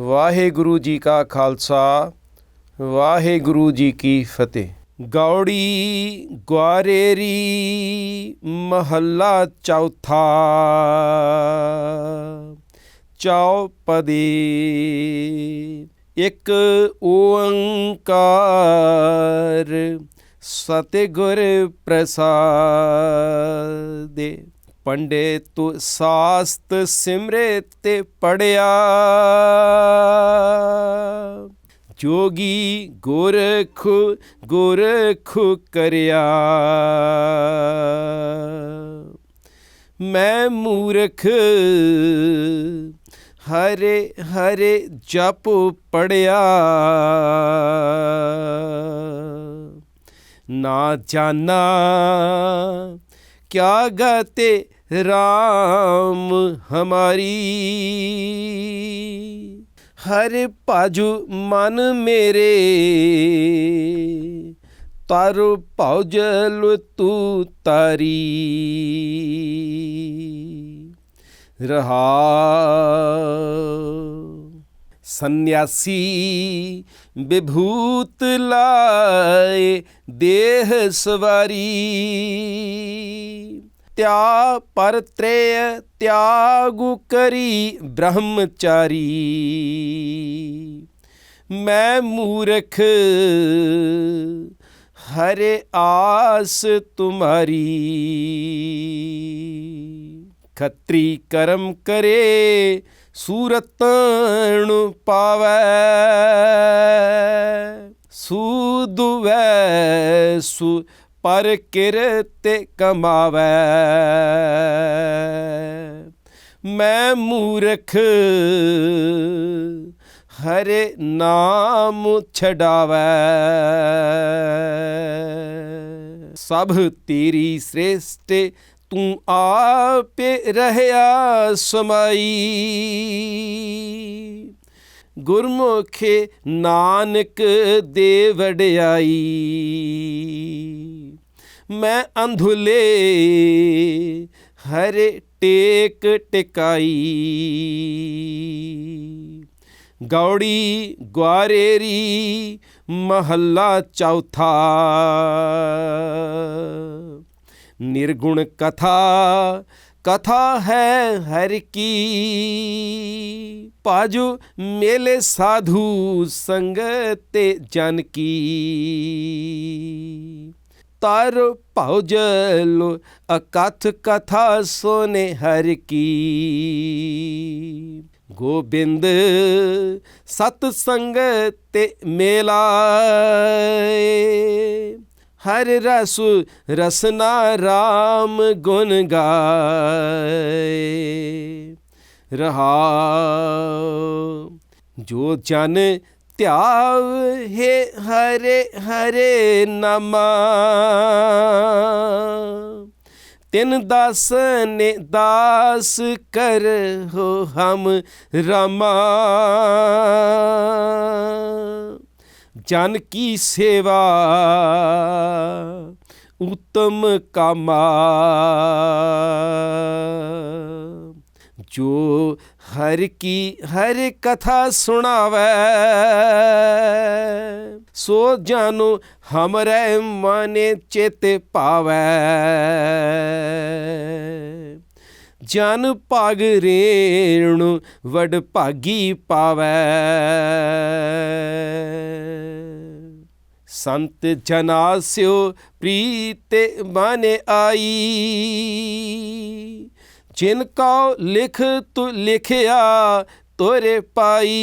ਵਾਹਿਗੁਰੂ ਜੀ ਕਾ ਖਾਲਸਾ, ਵਾਹਿਗੁਰੂ ਜੀ ਕੀ ਫਤਿਹ। ਗੌੜੀ ਗਵਾਰੇਰੀ ਮਹੱਲਾ ਚੌਥਾ, ਚੌਪਦੀ ਇੱਕ ਓੰਕਾਰ ਸਤਿਗੁਰ ਪ੍ਰਸਾਦਿ। ਪੰਡਿਤ ਸਾਸਤ ਸਿਮਰੇ ਤੇ ਪੜਿਆ। ਜੋਗੀ ਗੁਰਖ ਗੁਰਖ ਕਰਿਆ। ਮੈਂ ਮੂਰਖ ਹਰੇ ਹਰੇ ਜਪ ਪੜਿਆ। ਨਾ ਜਾਣਾ क्या गते राम हमारी हर पाजु मन मेरे तारो पाउजल तू तारी रहा ਸੰਨਿਆਸੀ ਵਿਭੂਤ ਲਾਏ ਦੇਹ ਸਵਾਰੀ। ਤਿਆ ਪਰ ਤ੍ਰੇਯ ਤਿਆਗੁ ਕਰੀ ਬ੍ਰਹਮਚਾਰੀ। ਮੈਂ ਮੂਰਖ, ਹਰੇ ਆਸ ਤੁਮਾਰੀ। ਖੱਤਰੀ ਕਰਮ ਕਰੇ ਸੂਰਤਣ ਪਾਵੈ। ਸੂਦੁਵੈ ਸੁ ਪਰ ਕਿਰਤੇ ਕਮਾਵੈ। ਮੈਂ ਮੂਰਖ ਹਰੇ ਨਾਮ ਛਡਾਵੈ। ਸਭ ਤੇਰੀ ਸ੍ਰੇਸ਼ਟ ਤੂੰ ਆਪੇ ਰਹਿਆ ਸਮਾਈ। ਗੁਰਮੁਖੇ ਨਾਨਕ ਦੇ ਵਡਿਆਈ। ਮੈਂ ਅੰਧੁਲੇ ਹਰੇ ਟੇਕ ਟਿਕਾਈ। ਗੌੜੀ ਗਵਾਰੇਰੀ ਮਹੱਲਾ ਚੌਥਾ। ਨਿਰਗੁਣ ਕਥਾ ਕਥਾ ਹੈ ਹਰ ਕੀ। ਪਾਜੂ ਮੇਲੇ ਸਾਧੂ ਸੰਗਤ ਤੇ ਜਨ ਕੀ। ਤਰ ਭਉਜਲ ਅਕਥ ਕਥਾ ਸੋਨੇ ਹਰ ਕੀ। ਗੋਬਿੰਦ ਸਤ ਸੰਗ ਤੇ ਮੇਲਾ ਹਰ ਰਸ ਰਸਨਾ RAM ਗੁਣ ਗਾਏ। ਰਹਾ ਜੋ ਜਨ ਧਿਆਵ ਹੈ ਹਰੇ ਹਰੇ ਨਮਾ। ਤਿਨ ਦਾਸ ਨੇ ਦਾਸ ਕਰ ਹੋ ਹਮ ਰਮਾ। ਜਨ ਕੀ ਸੇਵਾ? ਉਤਮ ਕਾਮਾ। ਜੋ ਹਰ ਕੀ, ਹਰ ਕਥਾ ਸੁਣਾਵੇ, ਸੋ ਜਾਨੋ ਹਮਰੇ ਮਨੇ ਚਿਤ ਪਾਵੇ। ਜਨ ਭਾਗ ਰੇਣੁ, ਵਡ ਭਾਗੀ ਪਾਵੇ। ਸੰਤ ਜਨਾਸਿਓ ਪ੍ਰੀਤ ਮਨ ਆਈ। ਜਿਨ ਕਉ ਲਿਖ ਤੂ ਲਿਖਿਆ, ਤੋਰੇ ਪਾਈ।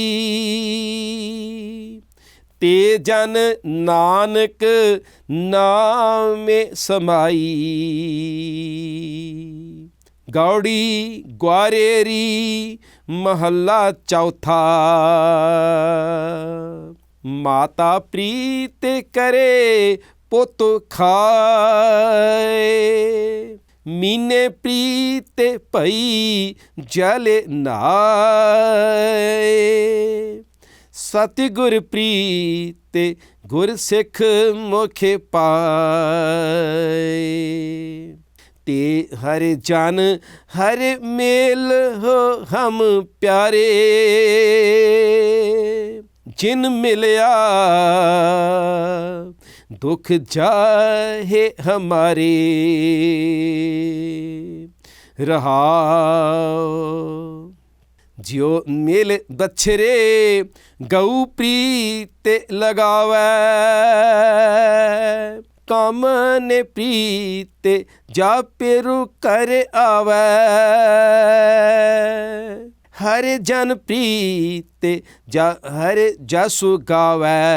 ਤੇ ਜਨ ਨਾਨਕ ਨਾਮੇ ਸਮਾਈ। ਗੌੜੀ ਗਵਾਰੇਰੀ ਮਹੱਲਾ ਚੌਥਾ। ਮਾਤਾ ਪ੍ਰੀਤ ਕਰੇ ਪੁੱਤ ਖਾਏ। ਮੀਨੇ ਪ੍ਰੀਤ ਭਈ ਜਲ ਨਾਏ। ਸਤਿਗੁਰ ਪ੍ਰੀਤ ਗੁਰ ਸਿੱਖ ਮੁਖੇ ਪਾਏ। ਤੇ ਹਰ ਜਨ, ਹਰ ਮੇਲ ਹੋ ਹਮ ਪਿਆਰੇ। ਜਿਨ ਮਿਲਿਆ, ਦੁਖ ਜਾਹੇ ਹਮਾਰੇ। ਰਹਾਉ ਜਿਉ ਮੇਲ ਬਛਰੇ, ਗਊ ਪ੍ਰੀਤ ਲਗਾਵੈ। ਕਮ ਨੇ ਪ੍ਰੀਤ, ਜਾ ਪਿਰੁ ਕਰ ਆਵੈ। ਹਰ ਜਨ ਪ੍ਰੀਤ, ਜਾ ਹਰ ਜਸੁ ਗਾਵੈ।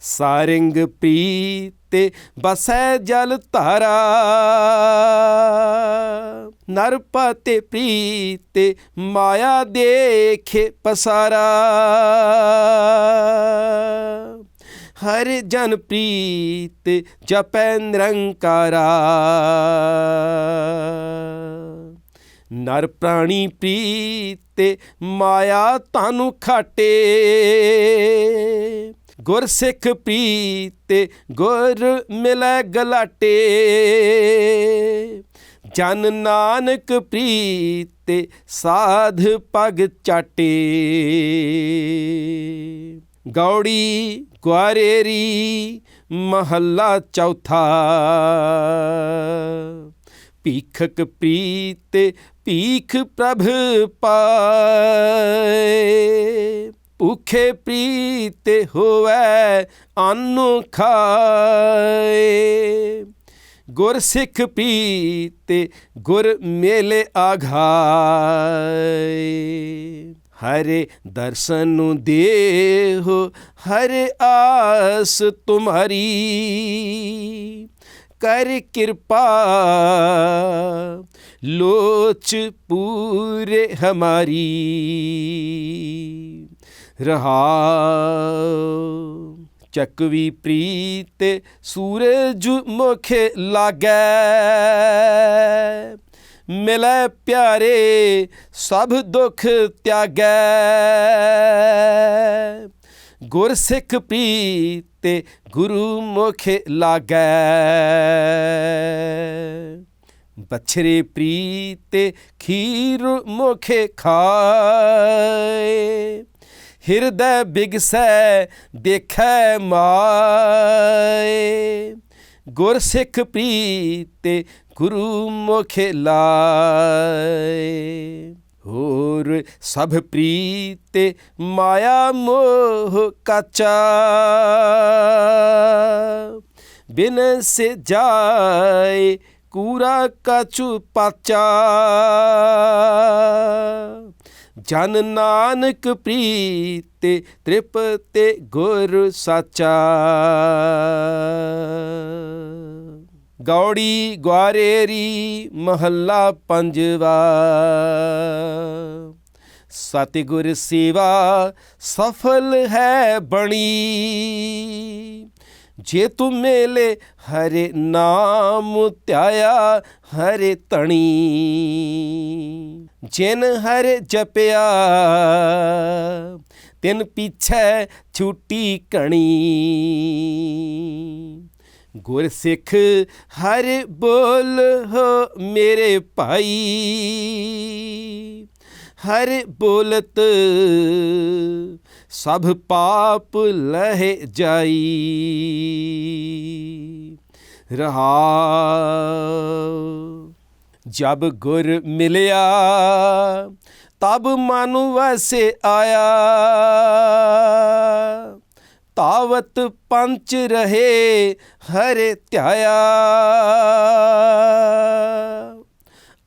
ਸਾਰਿੰਗ ਪ੍ਰੀਤ, ਬਸੈ ਜਲ ਧਾਰਾ। ਨਰ ਪਤੇ ਮਾਇਆ ਦੇਖੇ ਪਸਾਰਾ। ਹਰ ਜਨ ਪ੍ਰੀਤ ਜਪੈ ਨਿਰੰਕਾਰਾ। ਨਰ ਪ੍ਰਾਣੀ ਪ੍ਰੀਤ, ਮਾਇਆ ਤਾਨੂੰ ਖਾਟੇ। ਗੁਰ ਸਿੱਖ ਪ੍ਰੀਤ, ਗੁਰ ਮਿਲੈ ਗਲਾਟੇ। ਜਨ ਨਾਨਕ ਪ੍ਰੀਤ, ਸਾਧ ਪਗ ਚਾਟੇ। ਗੌੜੀ ਗੁਆਰੇਰੀ ਮਹੱਲਾ ਚੌਥਾ। ਭੀਖਕ ਪ੍ਰੀਤ ਭੀਖ ਪ੍ਰਭ ਪਾਏ। ਭੁਖੇ ਪ੍ਰੀਤ ਹੋਵੇ ਅੰਨ ਖਾਏ। ਗੁਰ ਸਿੱਖ ਪ੍ਰੀਤ ਗੁਰ ਮੇਲੇ ਆਘਾਏ। ਹਰੇ ਦਰਸ਼ਨ ਨੂੰ ਦੇਹੋ, ਹਰੇ ਆਸ ਤੁਮਾਰੀ। ਕਰ ਕਿਰਪਾ, ਲੋਚ ਪੂਰੇ ਹਮਾਰੀ। ਰਹਾਉ ਚੱਕਵੀ ਪ੍ਰੀਤ ਸੂਰਜ ਮੁਖ ਲਾਗੈ। ਮਿਲੈ ਪਿਆਰੇ, ਸਭ ਦੁੱਖ ਤਿਆਗੈ। ਗੁਰ ਸਿੱਖ ਪ੍ਰੀਤ ਗੁਰੂ ਮੁਖ ਲਾਗੈ। ਬਛਰੇ ਪ੍ਰੀਤ ਖੀਰ ਮੁਖੇ ਖਾਏ। ਹਿਰਦੈ ਬਿਗਸੈ, ਦੇਖੈ ਮਾਏ। ਗੁਰਸਿੱਖ ਪ੍ਰੀਤ ਗੁਰੂ ਮੁਖ ਲਾਏ ਹੋਰ ਸਭ ਪ੍ਰੀਤ ਮਾਇਆ ਮੋਹ ਕਾਚਾ। ਬਿਨ ਸੇ ਜਾਏ ਕੂਰਾ ਕਾਚੂ ਪਾਚਾ। ਜਨ ਨਾਨਕ ਪ੍ਰੀਤ ਤ੍ਰਿਪਤੇ ਗੁਰ ਸਾਚਾ। ਗੌੜੀ ਗਵਾਰੇਰੀ ਮਹੱਲਾ ਪੰਜਵਾ। ਸਤਿਗੁਰ ਸੇਵਾ ਸਫਲ ਹੈ ਬਣੀ। ਜੇ ਤੂੰ ਮੇਲੇ ਹਰੇ ਨਾਮ ਧਿਆਇਆ, ਹਰੇ ਤਣੀ ਜਿਨ ਹਰੇ ਜਪਿਆ, ਤਿਨ ਪਿਛੈ ਛੁੱਟੀ ਕਣੀ ਗੁਰ ਸਿੱਖ ਹਰ ਬੋਲ ਹੋ ਮੇਰੇ ਭਾਈ। ਹਰ ਬੋਲਤ ਸਭ ਪਾਪ ਲਹਿ ਜਾਈ। ਰਹਾ ਜਬ ਗੁਰ ਮਿਲਿਆ, ਤਬ ਮਨ ਵਸੇ ਆਇਆ। ਤਾਵਤ ਪੰਚ ਰਹੇ ਹਰੇ ਧਿਆਇਆ।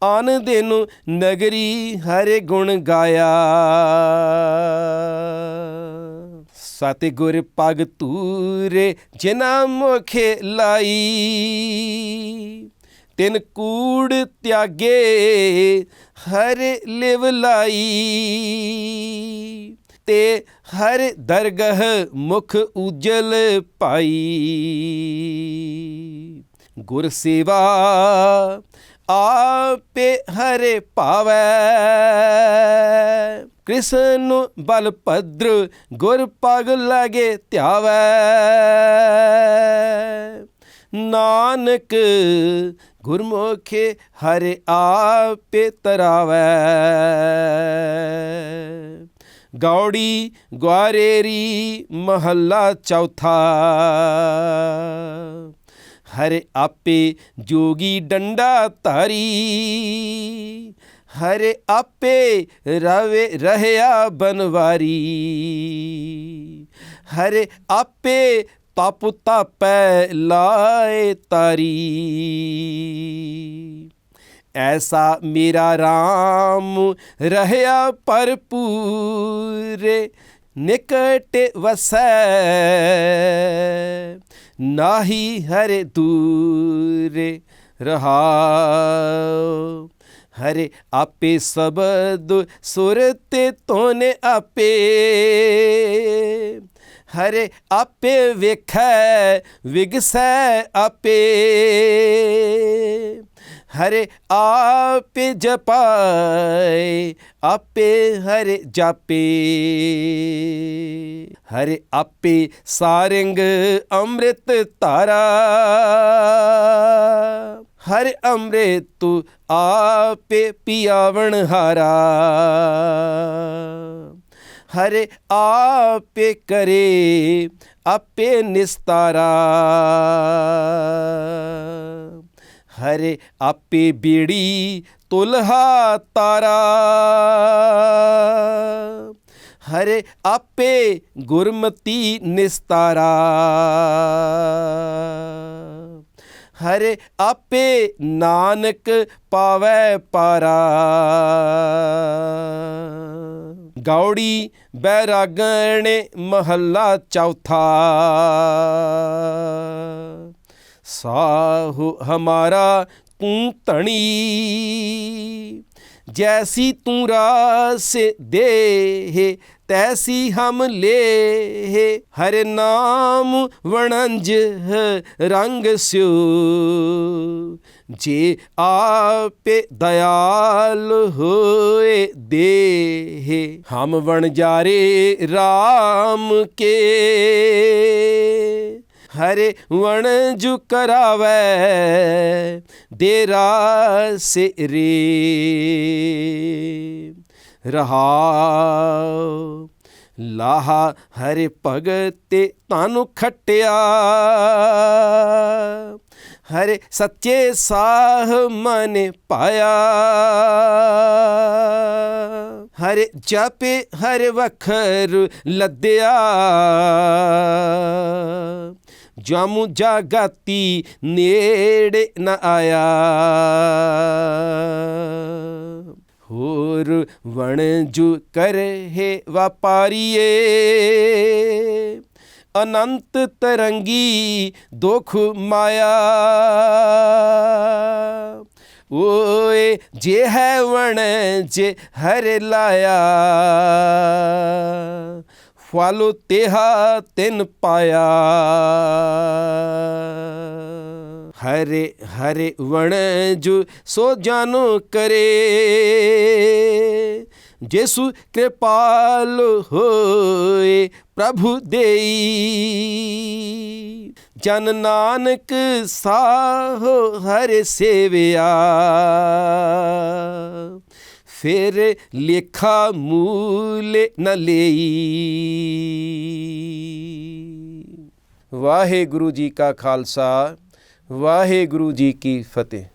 ਆਨ ਦਿਨ ਨਗਰੀ ਹਰੇ ਗੁਣ ਗਾਇਆ। ਸਤਿਗੁਰ ਪਗ ਤੂਰੇ ਜਿਨਾ ਮੁਖੇ ਲਾਈ, ਤਿਨ ਕੂੜ ਤਿਆਗੇ ਹਰ ਲਿਵ ਲਾਈ। ਤੇ ਹਰ ਦਰਗਹ ਮੁਖ ਉਜਲ ਪਾਈ। ਗੁਰ ਸੇਵਾ ਆਪੇ ਹਰੇ ਪਾਵੈ। ਕ੍ਰਿਸ਼ਨ ਬਲ ਭਦਰ ਗੁਰ ਪਗ ਲਗੇ ਧਿਆਵੈ। ਨਾਨਕ ਗੁਰਮੁਖੇ ਹਰਿ ਆਪੇ ਤਰਾਵੈ। ਗੌੜੀ ਗਵਾਰੇਰੀ ਮਹੱਲਾ ਚੌਥਾ। ਹਰੇ ਆਪੇ ਜੋਗੀ ਡੰਡਾ ਧਾਰੀ, ਹਰੇ ਆਪੇ ਰਵੇ ਰਹਿਆ ਬਨਵਾਰੀ। ਹਰੇ ਆਪੇ ਤਪ ਤਪੈ ਲਾਏ ਤਾਰੀ। ਐਸਾ ਮੇਰਾ RAM ਰਹਿਆ ਭਰਪੂਰੇ, ਨਿਕਟ ਵਸੈ, ਨਾਹੀ ਹਰੇ ਦੂਰੇ, ਰਹਾਉ। ਹਰੇ ਆਪੇ ਸਬਦ ਸੁਰਤੇ ਤੋਨੇ ਆਪੇ, ਹਰੇ ਆਪੇ ਵੇਖੈ, ਵਿਗਸੈ ਆਪੇ। ਹਰੇ ਆਪੇ ਜਪਾਏ, ਆਪੇ ਹਰੇ ਜਾਪੇ। ਹਰੇ ਆਪੇ ਸਾਰੰਗ ਅੰਮ੍ਰਿਤ ਧਾਰਾ। ਹਰ ਅੰਮ੍ਰਿਤ ਤੂੰ ਆਪੇ ਪਿਆਵਣ ਹਾਰਾ। ਹਰੇ ਆਪੇ ਕਰੇ ਆਪੇ ਨਿਸਤਾਰਾ। ਹਰੇ ਆਪੇ ਬੇੜੀ ਤੁਲਹਾ ਤਾਰਾ। ਹਰੇ ਆਪੇ ਗੁਰਮਤੀ ਨਿਸਤਾਰਾ। ਹਰੇ ਆਪੇ ਨਾਨਕ ਪਾਵੈ ਪਾਰਾ। ਗੌੜੀ ਬੈਰਾਗਣੇ ਮਹੱਲਾ ਚੌਥਾ। ਸਾਹੁ ਹਮਾਰਾ ਤੂੰ ਧਣੀ। ਜੈਸੀ ਤੂੰ ਰਾਸ ਦੇ ਤੈਸੀ ਹਮ ਲੇ ਹਰ ਨਾਮ ਵਣੰਜ ਰੰਗ ਸਿਓ ਜੇ ਆਪੇ ਦਇਆਲ ਹੋਏ ਦੇ ਹਮ ਵਣ ਜਾਰੇ RAM ਕੇ। ਹਰੇ ਵਣ ਜੁ ਕਰਾਵੈ, ਦੇਰਾ ਸੇ ਰੇ ਰਹਾਉ, ਲਾਹਾ ਹਰੇ ਭਗਤੇ ਤਾਨੂੰ ਖਟਿਆ। ਹਰੇ ਸੱਚੇ ਸਾਹ ਮਨ ਪਾਇਆ। ਹਰੇ ਜਪੇ ਹਰ ਵਖਰ ਲੱਦਿਆ। ਜਾਮੂ ਜਾਗਾਤੀ ਨੇੜੇ ਨਾ ਆਇਆ। ਹੋਰ ਵਣ ਜੁ ਵਪਾਰੀਏ, ਅਨੰਤ ਤਰੰਗੀ ਦੁਖ ਮਾਇਆ। ਓਏ ਜੇ ਹੈ ਵਣ ਜੇ ਹਰ ਲਾਇਆ ਫਲ ਤੇਹਾ ਤਿਨ ਪਾਇਆ। ਹਰੇ ਹਰੇ ਵਣ ਸੋ ਜਾਨੋ ਕਰੇ। ਜੇਸੂ ਕਿਰਪਾਲ ਹੋਏ ਪ੍ਰਭੂ ਦੇਈ। ਜਨ ਨਾਨਕ ਸਾਹੋ ਹਰ ਸੇਵਿਆ। ਫਿਰ ਲੇਖਾ ਮੂਲ ਨ ਲਈ। ਵਾਹਿਗੁਰੂ ਜੀ ਕਾ ਖਾਲਸਾ ਵਾਹਿਗੁਰੂ ਜੀ ਕੀ ਫਤਿਹ।